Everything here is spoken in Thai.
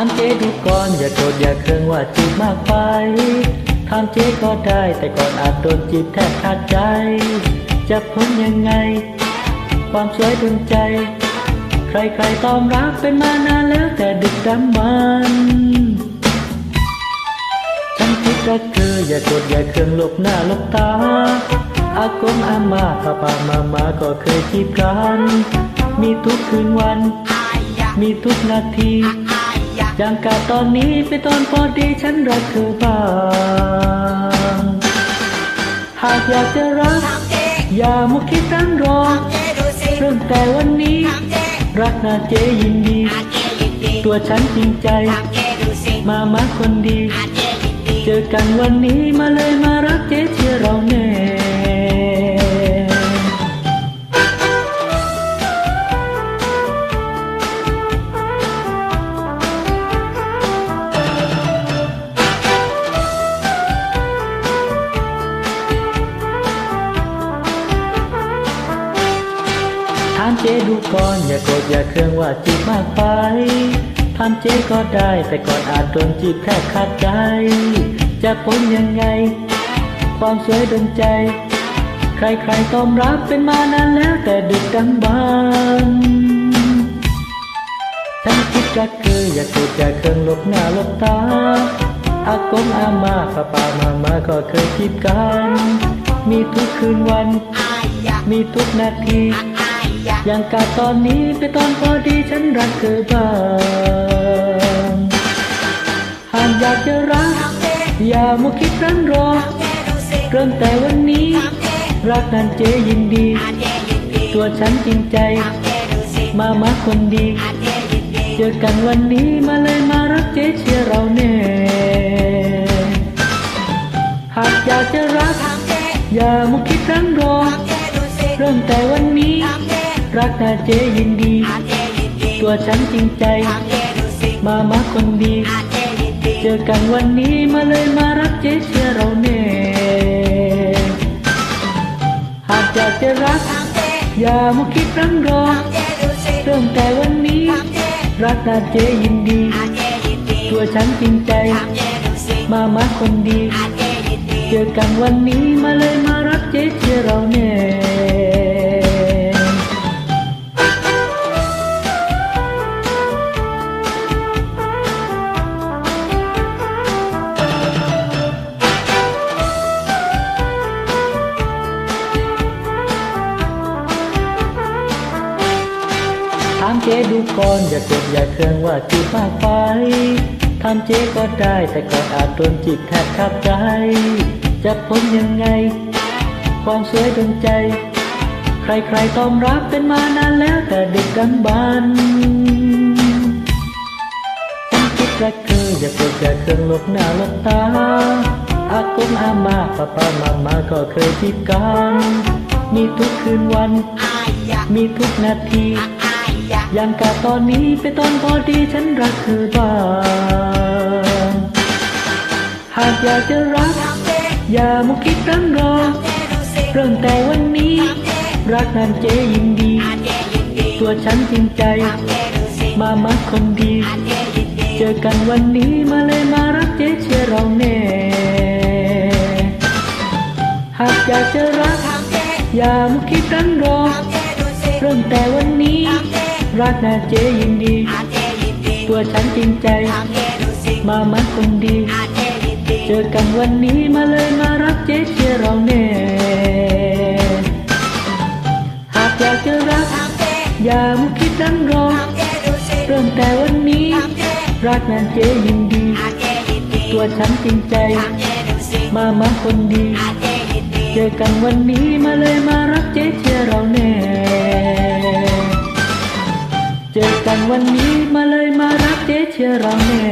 ามเจ๊ดูก่อนอย่าโกรธอย่าเคืองว่าจีบมากไปถามเจ๊ก็ได้แต่ก่อนอาจโดนจีบแทบขาดใจ จะพ้นยังไง ความสวยดนใจ ใครๆตอมรักเป็นมานานแล้วแต่ดึกดำบรรพ์ฉันคิดรักเธออย่าโกรธอย่าเคืองหลบหน้าหลบตา อากงอามาป้าป้ามามาก็เคยจีบกัน มีทุกคืนวัน มีทุกนาที อย่างกาตอนนี้เป็นตอนพอดีฉันรักเธอบ้าง หากอยากจะรัก อย่ามุคิดรั้งรอเริ่มแต่วันนี้ รักนาเจยินดี ตัวฉันจริงใจ มามาคนดี เจอกันวันนี้มาเลยมารักเจ๊เชื่อเราแน่ จ๊ดูก่อนอย่าโกรธอย่าเคืองว่าจีบมากไปถามเจ๊ก็ได้แต่ก่อนอาจโดนจีบแค่ขาดใจ จะพ้นยังไง ความสวยดนใจ ใครๆตอมรับเป็นมานานแล้วแต่ดึกดำบรรพ์ฉันคิดรักเธออย่าโกรธอย่าเคืองหลบหน้าหลบตาอากงอามาป้าป้ามามาก็เคยจีบกัน มีทุกคืนวัน มีทุกนาที อย่างกาตอนนี้เป็นตอนพอดีฉันรักเธอบ้างหากอยากจะรัก อย่ามัวคิดรั้นรอ เริ่มแต่วันนี้ รักนั้นเจยินดี ตัวฉันจริงใจ มามาคนดี เจอกันวันนี้มาเลยมารักเจเชียร์เราแน่หากอยากจะรัก อย่ามัวคิดรั้นรอ รักนาเจยินดี ตัวฉันจริงใจ มามาคนดี เจอกันวันนี้มาเลยมารักเจเชียร์เราแน่หากอยากจะรัก อย่ามัวคิดรั้งรอเริ่มแต่วันนี้ รักนาเจยินดี ตัวฉันจริงใจ มามาคนดี เจอกันวันนี้มาเลยามเจ๊ดูก่อนอย่าโกรธอย่าเคืองว่าจีบมากไปถามเจ๊ก็ได้แต่ก่อนอาจโดนจีบแทบขาดใจจะพ้นยังไง ความสวยดนใจ ใครๆตอมรับเป็นมานานแล้วแต่เด็กดำบรรพ์ฉันคิดรักเธออย่าโกรธอย่าเคืองหลบหน้าหลบตาอากงอามาป้าป้ามามาก็เคยจีบกันมีทุกคืนวัน มีทุกนาที อย่างกาตอนนี้เป็นตอนพอดีฉันรักเธอบ้างหากอยากจะรัก อย่ามุคิดรั้งรอ เริ่มแต่วันนี้ รักนั้นเจยินดี ตัวฉันจริงใจ มามาคนดี เจอกันวันนี้มาเลยมารักเจเชื่อเราแน่หากอยากจะรัก อย่ามุคิดรั้งรอ เริ่มแต่วันนี้ รักนาเจยินดีตัวฉันจริงใจมามาคนดีเจอกันวันนี้มาเลยมารักเจเชียร์เราแน่หากอยากจะรักอย่ามุคิดรั้งรอเริ่มแต่วันนี้รักนั้นเจยินดีตัวฉันจริงใจมามาคนดี เจอกันวันนี้มาเลยมารักเจเชียร์เราแน่ เจอกันวันนี้มาเลยมารักเจ๊เชียร์เราแน่